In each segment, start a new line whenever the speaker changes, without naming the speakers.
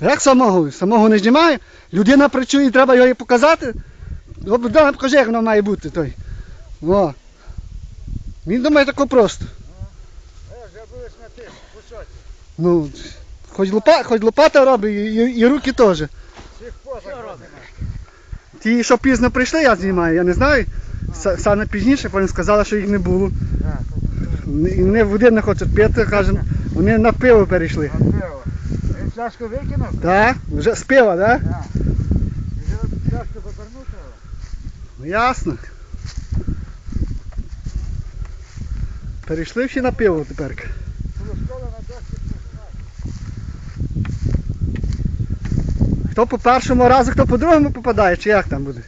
Як самого? Самого не знімаю. Людина працює, треба його показати. О, Богдан, покажи, як воно має бути той. О. Він думає тако просто. Ну, хоч, лопа, хоч лопата робить, і, і, і руки теж. Ті, що пізно прийшли, я знімаю, я не знаю. Са- Саме пізніше, потім сказали, що їх не було. І вони води не хочуть пити, кажемо, вони на пиво перейшли.
пиво. Фляжку викинув?
Так? Вже пива, так?
Так. Вже фляжку повернув?
Ну, Ясно. Перейшли всі на пиво тепер. Хто по першому разу, хто по другому попадає, чи як там буде?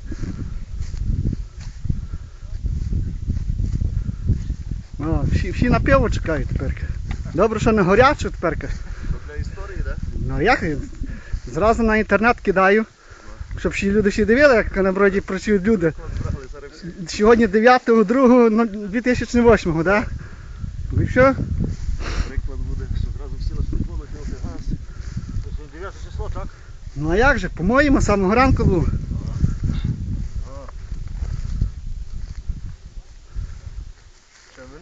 О, всі, всі на пиво чекають тепер. Добре, що не горячу тепер.
Так?
Ну а як? Зразу на інтернет кидаю, щоб всі люди всі дивили, як на броді працюють люди. Сьогодні 9.02.2008, так? Да? Ну і що?
Приклад буде, що зразу всі на футболу кинути газ.
Це ж 9 число, так?
Ну а як же? По-моєму, самого ранку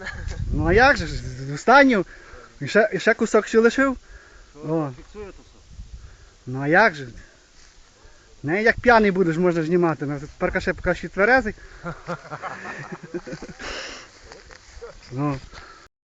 мене?
Ну а як же? Останню. І ще, і ще кусок ще лишив. О.
Фіксує то все.
Ну а як же? Не як п'яний будеш, можна знімати. Ну, ще поки ще тверезий. ну,